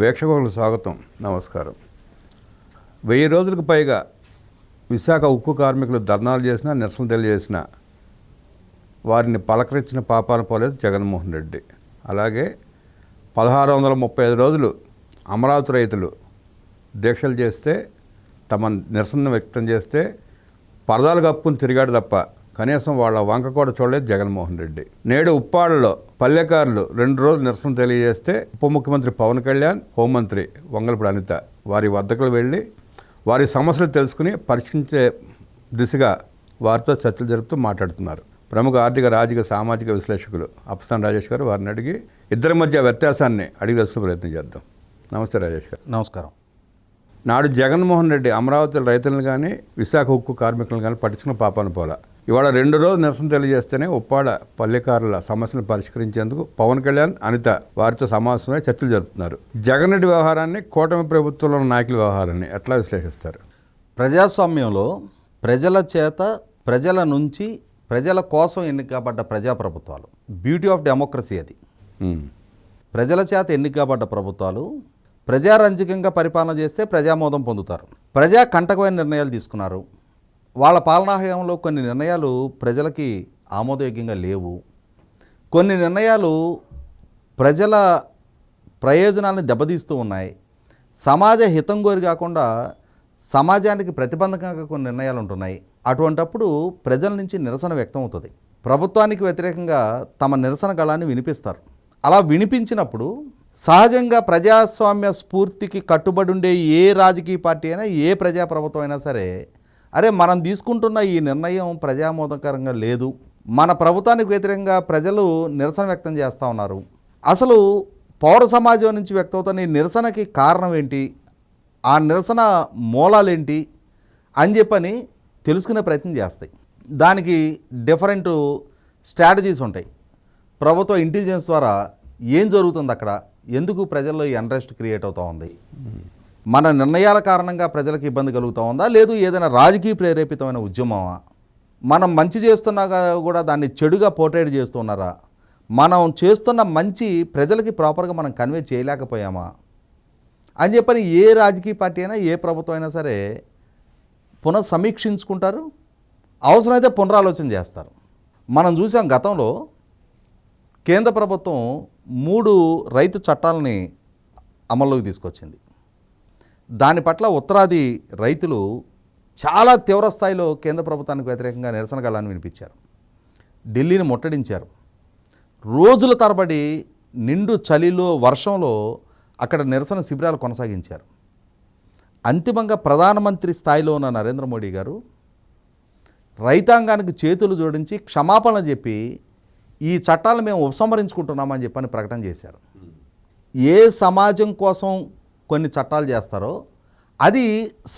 వీక్షకులకు స్వాగతం నమస్కారం. వెయ్యి రోజులకు పైగా విశాఖ ఉక్కు కార్మికులు ధర్నాలు చేసినా నిరసన తెలియజేసిన వారిని పలకరించిన పాపాన పోలేదు జగన్మోహన్ రెడ్డి. అలాగే పదహారు వందల ముప్పై ఐదు రోజులు అమరావతి రైతులు దీక్షలు చేస్తే తమ నిరసన వ్యక్తం చేస్తే పరదాలు కప్పుకుని తిరిగాడు తప్ప కనీసం వాళ్ళ వంక కూడా చూడలేదు జగన్మోహన్ రెడ్డి. నేడు ఉప్పాడలో పల్లెకారులు రెండు రోజులు నిరసన తెలియజేస్తే ఉప ముఖ్యమంత్రి పవన్ కళ్యాణ్ హోంమంత్రి వంగలపూడి అనిత వారి వద్దకు వెళ్ళి వారి సమస్యలు తెలుసుకుని పరిష్కరించే దిశగా వారితో చర్చలు జరుపుతూ మాట్లాడుతున్నారు. ప్రముఖ ఆర్థిక రాజకీయ సామాజిక విశ్లేషకులు అప్సాన్ రాజేష్ గారు వారిని అడిగి ఇద్దరి మధ్య వ్యత్యాసాన్ని అడిగి తెలుసుకునే ప్రయత్నం చేద్దాం. నమస్తే రాజేష్ గారు. నమస్కారం. నాడు జగన్మోహన్ రెడ్డి అమరావతి రైతులను కానీ విశాఖ ఉక్కు కార్మికులను కానీ పట్టించుకున్న పాపాను పోల. ఇవాళ రెండు రోజులు నిరసన తెలియజేస్తేనే ఉప్పాడ పల్లెకారుల సమస్యను పరిష్కరించేందుకు పవన్ కళ్యాణ్ అనిత వారితో సమావేశమై చర్చలు జరుపుతున్నారు. జగన్ రెడ్డి వ్యవహారాన్ని కూటమి ప్రభుత్వంలో ఉన్న నాయకుల వ్యవహారాన్ని ఎట్లా విశ్లేషిస్తారు? ప్రజాస్వామ్యంలో ప్రజల చేత ప్రజల నుంచి ప్రజల కోసం ఎన్నికబడ్డ ప్రజాప్రభుత్వాలు బ్యూటీ ఆఫ్ డెమోక్రసీ అది. ప్రజల చేత ఎన్నికబడ్డ ప్రభుత్వాలు ప్రజారంజకంగా పరిపాలన చేస్తే ప్రజామోదం పొందుతారు. ప్రజా కంటకమైన నిర్ణయాలు తీసుకున్నారు. వాళ్ళ పాలనాహయంలో కొన్ని నిర్ణయాలు ప్రజలకి ఆమోదయోగ్యంగా లేవు. కొన్ని నిర్ణయాలు ప్రజల ప్రయోజనాలను దెబ్బతీస్తూ ఉన్నాయి. సమాజ హితం కోరి కాకుండా సమాజానికి ప్రతిబంధకంగా కొన్ని నిర్ణయాలు ఉంటున్నాయి. అటువంటప్పుడు ప్రజల నుంచి నిరసన వ్యక్తం అవుతుంది ప్రభుత్వానికి వ్యతిరేకంగా తమ నిరసన గళాన్ని వినిపిస్తారు. అలా వినిపించినప్పుడు సహజంగా ప్రజాస్వామ్య స్ఫూర్తికి కట్టుబడి ఉండే ఏ రాజకీయ పార్టీ అయినా ఏ ప్రజాప్రభుత్వం అయినా సరే అరే మనం తీసుకుంటున్న ఈ నిర్ణయం ప్రజామోదకరంగా లేదు. మన ప్రభుత్వానికి వ్యతిరేకంగా ప్రజలు నిరసన వ్యక్తం చేస్తూ ఉన్నారు. అసలు పౌర సమాజం నుంచి వ్యక్తమవుతున్న ఈ నిరసనకి కారణం ఏంటి? ఆ నిరసన మూలాలేంటి అని చెప్పని తెలుసుకునే ప్రయత్నం చేస్తాయి. దానికి డిఫరెంట్ స్ట్రాటజీస్ ఉంటాయి. ప్రభుత్వ ఇంటెలిజెన్స్ ద్వారా ఏం జరుగుతుంది అక్కడ? ఎందుకు ప్రజల్లో ఈ అన్రెస్ట్ క్రియేట్ అవుతూ ఉంది? మన నిర్ణయాల కారణంగా ప్రజలకు ఇబ్బంది కలుగుతూ ఉందా? లేదు ఏదైనా రాజకీయ ప్రేరేపితమైన ఉద్యమమా? మనం మంచి చేస్తున్నా కూడా దాన్ని చెడుగా పోర్ట్రేట్ చేస్తున్నారా? మనం చేస్తున్న మంచి ప్రజలకి ప్రాపర్గా మనం కన్వే చేయలేకపోయామా? అని చెప్పని ఏ రాజకీయ పార్టీ అయినా ఏ ప్రభుత్వం అయినా సరే పునఃసమీక్షించుకుంటారు. అవసరమైతే పునరాలోచన చేస్తారు. మనం చూసాం గతంలో కేంద్ర ప్రభుత్వం మూడు రైతు చట్టాలని అమల్లోకి తీసుకొచ్చింది. దాని పట్ల ఉత్తరాది రైతులు చాలా తీవ్ర స్థాయిలో కేంద్ర ప్రభుత్వానికి వ్యతిరేకంగా నిరసన గళాన్ని వినిపించారు. ఢిల్లీని ముట్టడించారు. రోజుల తరబడి నిండు చలిలో వర్షంలో అక్కడ నిరసన శిబిరాలు కొనసాగించారు. అంతిమంగా ప్రధానమంత్రి స్థాయిలో ఉన్న నరేంద్ర మోడీ గారు రైతాంగానికి చేతులు జోడించి క్షమాపణ చెప్పి ఈ చట్టాలను మేము ఉపసంహరించుకుంటున్నామని చెప్పని ప్రకటన చేశారు. ఏ సమాజం కోసం కొన్ని చట్టాలు చేస్తారో అది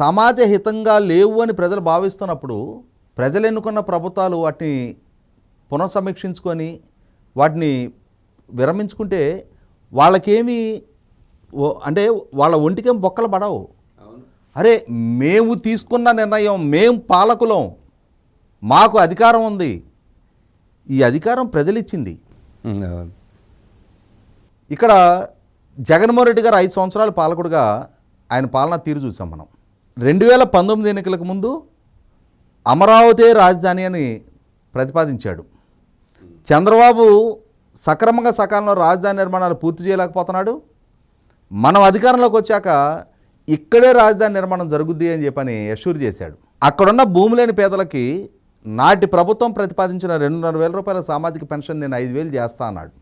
సమాజ హితంగా లేవు అని ప్రజలు భావిస్తున్నప్పుడు ప్రజలు ఎన్నుకున్న ప్రభుత్వాలు వాటిని పునఃసమీక్షించుకొని వాటిని విరమించుకుంటే వాళ్ళకేమి అంటే వాళ్ళ ఒంటికేం బొక్కలు పడవు. అరే మేము తీసుకున్న నిర్ణయం మేం పాలకులం మాకు అధికారం ఉంది. ఈ అధికారం ప్రజలిచ్చింది. ఇక్కడ జగన్మోహన్ రెడ్డి గారు ఐదు సంవత్సరాల పాలకుడుగా ఆయన పాలన తీరు చూసాం మనం. రెండు వేల పంతొమ్మిది ఎన్నికలకు ముందు అమరావతి రాజధాని అని ప్రతిపాదించాడు. చంద్రబాబు సక్రమంగా సకాలంలో రాజధాని నిర్మాణాలు పూర్తి చేయలేకపోతున్నాడు. మనం అధికారంలోకి వచ్చాక ఇక్కడే రాజధాని నిర్మాణం జరుగుద్ది అని చెప్పని అష్యూర్ చేశాడు. అక్కడున్న భూమి లేని పేదలకి నాటి ప్రభుత్వం ప్రతిపాదించిన రెండున్నర వేల రూపాయల సామాజిక పెన్షన్ నేను ఐదు వేలు చేస్తా అన్నాడు.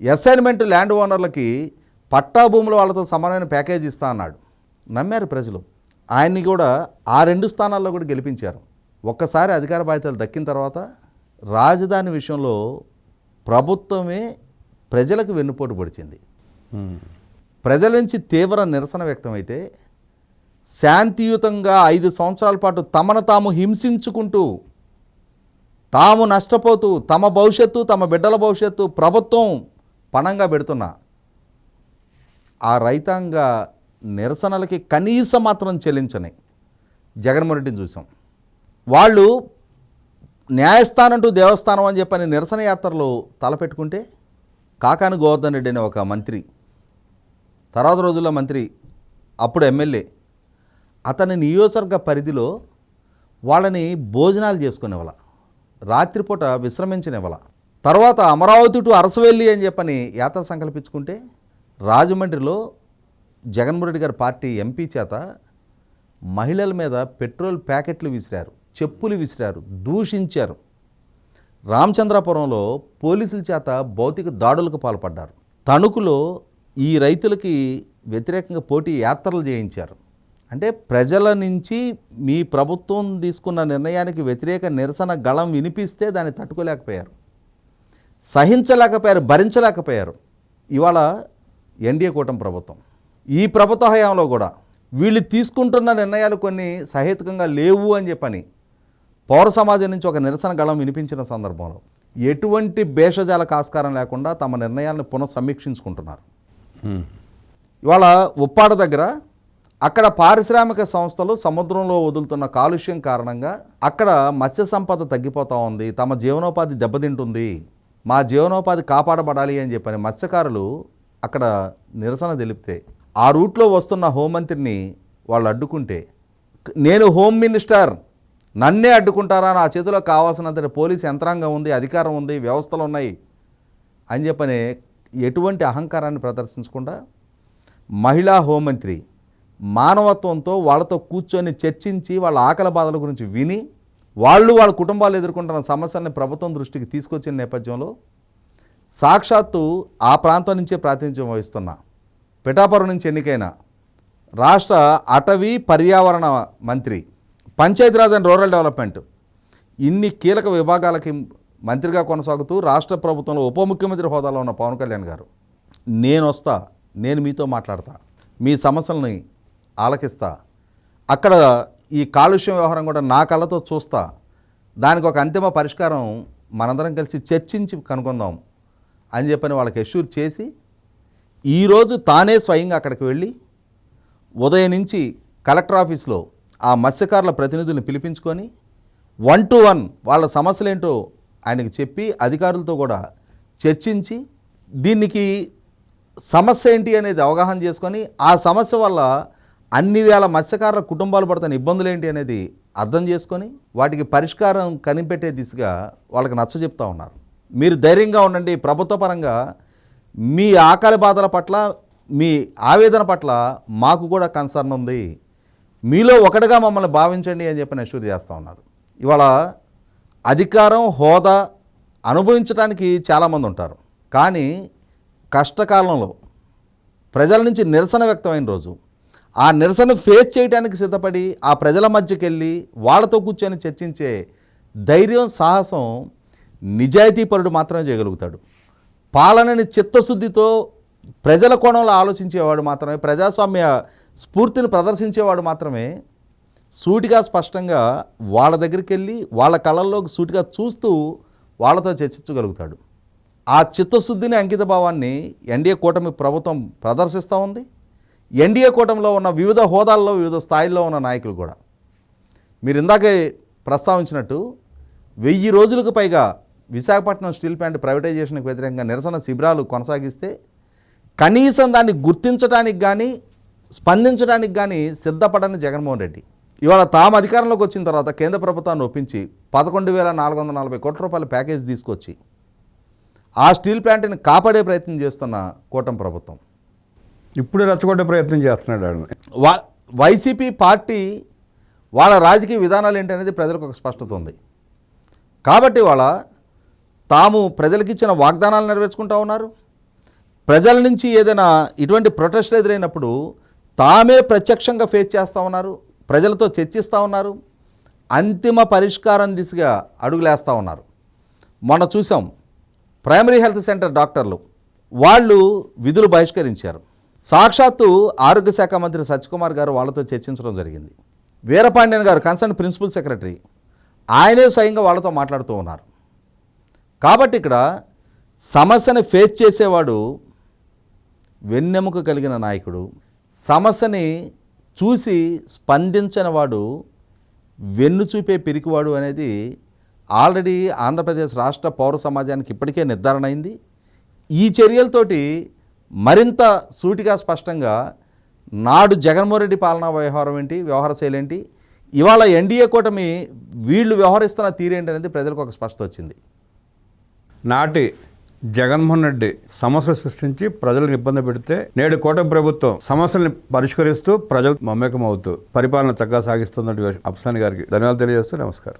అసైన్మెంట్ ల్యాండ్ ఓనర్లకి పట్టా భూముల వాళ్ళతో సమానమైన ప్యాకేజ్ ఇస్తా అన్నాడు. నమ్మారు ప్రజలు. ఆయన్ని కూడా ఆ రెండు స్థానాల్లో కూడా గెలిపించారు. ఒక్కసారి అధికార బాధ్యతలు దక్కిన తర్వాత రాజధాని విషయంలో ప్రభుత్వమే ప్రజలకు వెన్నుపోటు పొడిచింది. ప్రజల నుంచి తీవ్ర నిరసన వ్యక్తమైతే శాంతియుతంగా ఐదు సంవత్సరాల పాటు తమను తాము హింసించుకుంటూ తాము నష్టపోతూ తమ భవిష్యత్తు తమ బిడ్డల భవిష్యత్తు ప్రభుత్వం పణంగా పెడుతున్నా ఆ రైతాంగ నిరసనలకి కనీసం మాత్రం చెల్లించని జగన్మోహన్ రెడ్డిని చూసాం. వాళ్ళు న్యాయస్థానం టు దేవస్థానం అని చెప్పని నిరసన యాత్రలు తలపెట్టుకుంటే కాకాని గోవర్ధన్ రెడ్డి అనే ఒక మంత్రి తర్వాత రోజుల్లో మంత్రి అప్పుడు ఎమ్మెల్యే అతని నియోజకవర్గ పరిధిలో వాళ్ళని భోజనాలు చేసుకునేవాళ్ళ రాత్రిపూట విశ్రమించనివ్వాల తర్వాత అమరావతి టు అరసవెల్లి అని చెప్పని యాత్ర సంకల్పించుకుంటే రాజమండ్రిలో జగన్మోహన్ రెడ్డి గారి పార్టీ ఎంపీ చేత మహిళల మీద పెట్రోల్ ప్యాకెట్లు విసిరారు చెప్పులు విసిరారు దూషించారు. రామచంద్రాపురంలో పోలీసుల చేత భౌతిక దాడులకు పాల్పడ్డారు. తణుకులో ఈ రైతులకి వ్యతిరేకంగా పోటీ యాత్రలు చేయించారు. అంటే ప్రజల నుంచి మీ ప్రభుత్వం తీసుకున్న నిర్ణయానికి వ్యతిరేక నిరసన గళం వినిపిస్తే దాన్ని తట్టుకోలేకపోయారు. సహించలేకపోయారు భరించలేకపోయారు. ఇవాళ ఎన్డీఏ కూటమి ప్రభుత్వం. ఈ ప్రభుత్వ హయాంలో కూడా వీళ్ళు తీసుకుంటున్న నిర్ణయాలు కొన్ని సహేతుకంగా లేవు అని చెప్పని పౌర సమాజం నుంచి ఒక నిరసన గళం వినిపించిన సందర్భంలో ఎటువంటి భేషజాలకు ఆస్కారం లేకుండా తమ నిర్ణయాలను పునఃసమీక్షించుకుంటున్నారు. ఇవాళ ఉప్పాడ దగ్గర అక్కడ పారిశ్రామిక సంస్థలు సముద్రంలో వదులుతున్న కాలుష్యం కారణంగా అక్కడ మత్స్య సంపద తగ్గిపోతూ ఉంది తమ జీవనోపాధి దెబ్బతింటుంది మా జీవనోపాధి కాపాడబడాలి అని చెప్పని మత్స్యకారులు అక్కడ నిరసన తెలిపితే ఆ రూట్లో వస్తున్న హోంమంత్రిని వాళ్ళు అడ్డుకుంటే నేను హోమ్ మినిస్టర్ నన్నే అడ్డుకుంటారా? నా చేతిలో కావాల్సినంతటి పోలీస్ యంత్రాంగం ఉంది అధికారం ఉంది వ్యవస్థలు ఉన్నాయి అని చెప్పని ఎటువంటి అహంకారాన్ని ప్రదర్శించకుండా మహిళా హోంమంత్రి మానవత్వంతో వాళ్ళతో కూర్చొని చర్చించి వాళ్ళ ఆకలి బాధల గురించి విని వాళ్ళు వాళ్ళ కుటుంబాలు ఎదుర్కొంటున్న సమస్యల్ని ప్రభుత్వం దృష్టికి తీసుకొచ్చిన నేపథ్యంలో సాక్షాత్తు ఆ ప్రాంతం నుంచే ప్రాతినిధ్యం వహిస్తున్న. పిఠాపురం నుంచి ఎన్నికైన. రాష్ట్ర అటవీ పర్యావరణ మంత్రి పంచాయతీరాజ్ అండ్ రూరల్ డెవలప్మెంట్ ఇన్ని కీలక విభాగాలకి మంత్రిగా కొనసాగుతూ రాష్ట్ర ప్రభుత్వంలో ఉప ముఖ్యమంత్రి హోదాలో ఉన్న పవన్ కళ్యాణ్ గారు నేను వస్తా నేను మీతో మాట్లాడతా మీ సమస్యల్ని ఆలకిస్తా అక్కడ ఈ కాలుష్యం వ్యవహారం కూడా నా కళ్ళతో చూస్తా దానికి ఒక అంతిమ పరిష్కారం మనందరం కలిసి చర్చించి కనుక్కుందాం అని చెప్పని వాళ్ళకి ఎష్యూర్ చేసి ఈరోజు తానే స్వయంగా అక్కడికి వెళ్ళి ఉదయం నుంచి కలెక్టర్ ఆఫీస్లో ఆ మత్స్యకారుల ప్రతినిధులను పిలిపించుకొని వన్ టు వన్ వాళ్ళ సమస్యలేంటో ఆయనకు చెప్పి అధికారులతో కూడా చర్చించి దీనికి సమస్య ఏంటి అనేది అవగాహన చేసుకొని ఆ సమస్య వల్ల అన్ని వేల మత్స్యకారుల కుటుంబాలు పడుతున్న ఇబ్బందులు ఏంటి అనేది అర్థం చేసుకొని వాటికి పరిష్కారం కనిపెట్టే దిశగా వాళ్ళకి నచ్చ చెప్తా ఉన్నారు. మీరు ధైర్యంగా ఉండండి. ప్రభుత్వ పరంగా మీ ఆకలి బాధల పట్ల మీ ఆవేదన పట్ల మాకు కూడా కన్సర్న్ ఉంది. మీలో ఒకటిగా మమ్మల్ని భావించండి అని చెప్పి నేను చేస్తూ ఉన్నారు ఇవాళ అధికారం హోదా అనుభవించడానికి చాలామంది ఉంటారు. కానీ కష్టకాలంలో ప్రజల నుంచి నిరసన వ్యక్తమైన రోజు. ఆ నిరసన ఫేస్ చేయడానికి సిద్ధపడి ఆ ప్రజల మధ్యకెళ్ళి వాళ్ళతో కూర్చొని చర్చించే ధైర్యం సాహసం నిజాయితీపరుడు మాత్రమే చేయగలుగుతాడు. పాలనని చిత్తశుద్ధితో ప్రజల కోణంలో ఆలోచించేవాడు మాత్రమే ప్రజాస్వామ్య స్ఫూర్తిని ప్రదర్శించేవాడు మాత్రమే సూటిగా స్పష్టంగా వాళ్ళ దగ్గరికి వెళ్ళి వాళ్ళ కళల్లోకి సూటిగా చూస్తూ వాళ్ళతో చర్చించగలుగుతాడు. ఆ చిత్తశుద్ధిని అంకిత భావాన్ని ఎన్డీఏ కూటమి ప్రభుత్వం ప్రదర్శిస్తూ ఉంది. ఎన్డీఏ కూటమిలో ఉన్న వివిధ హోదాల్లో వివిధ స్థాయిల్లో ఉన్న నాయకులు కూడా. మీరు ఇందాకే ప్రస్తావించినట్టు వెయ్యి రోజులకు పైగా విశాఖపట్నం స్టీల్ ప్లాంట్ ప్రైవేటైజేషన్కి వ్యతిరేకంగా నిరసన శిబిరాలు కొనసాగిస్తే కనీసం దాన్ని గుర్తించడానికి కానీ స్పందించడానికి కానీ సిద్ధపడని జగన్మోహన్ రెడ్డి. ఇవాళ తాము అధికారంలోకి వచ్చిన తర్వాత కేంద్ర ప్రభుత్వాన్ని ఒప్పించి పదకొండు వేల నాలుగు వందల నలభై కోట్ల రూపాయల ప్యాకేజ్ తీసుకొచ్చి ఆ స్టీల్ ప్లాంట్ని కాపాడే ప్రయత్నం చేస్తున్న కూటమి ప్రభుత్వం. ఇప్పుడే రెచ్చగొట్టే ప్రయత్నం చేస్తున్నాడు వా వైసీపీ పార్టీ వాళ్ళ రాజకీయ విధానాలు ఏంటనేది ప్రజలకు ఒక స్పష్టత ఉంది. కాబట్టి వాళ్ళ తాము ప్రజలకు ఇచ్చిన వాగ్దానాలు నెరవేర్చుకుంటా ఉన్నారు. ప్రజల నుంచి ఏదైనా ఇటువంటి ప్రొటెస్ట్లు ఎదురైనప్పుడు తామే ప్రత్యక్షంగా ఫేస్ చేస్తూ ఉన్నారు ప్రజలతో చర్చిస్తూ ఉన్నారు అంతిమ పరిష్కారం దిశగా అడుగులేస్తూ ఉన్నారు. మొన్న చూసాం ప్రైమరీ హెల్త్ సెంటర్ డాక్టర్లు వాళ్ళు విధులు బహిష్కరించారు. సాక్షాత్తు ఆరోగ్య శాఖ మంత్రి సత్యకుమార్ గారు వాళ్ళతో చర్చించడం జరిగింది. వీరపాండ్యన్ గారు కన్సర్న్ ప్రిన్సిపల్ సెక్రటరీ ఆయనే స్వయంగా వాళ్ళతో మాట్లాడుతూ ఉన్నారు. కాబట్టి ఇక్కడ సమస్యని ఫేస్ చేసేవాడు వెన్నెముక కలిగిన నాయకుడు. సమస్యని చూసి స్పందించని వాడు వెన్ను చూపే పిరికివాడు అనేది ఆల్రెడీ ఆంధ్రప్రదేశ్ రాష్ట్ర పౌర సమాజానికి ఇప్పటికే నిర్ధారణ అయింది. ఈ చర్యలతోటి మరింత సూటిగా స్పష్టంగా నాడు జగన్మోహన్ రెడ్డి పాలనా వ్యవహారం ఏంటి వ్యవహార శైలి ఏంటి ఇవాళ ఎన్డీఏ కూటమి వీళ్ళు వ్యవహరిస్తున్న తీరేంటి అనేది ప్రజలకు ఒక స్పష్టత వచ్చింది. నాటి జగన్మోహన్ రెడ్డి సమస్యలు సృష్టించి ప్రజలను ఇబ్బంది పెడితే నేడు కోట ప్రభుత్వం సమస్యల్ని పరిష్కరిస్తూ ప్రజలు మమేకమవుతూ పరిపాలన చక్కగా సాగిస్తున్నటువంటి అప్సాని గారికి ధన్యవాదాలు తెలియజేస్తూ నమస్కారం.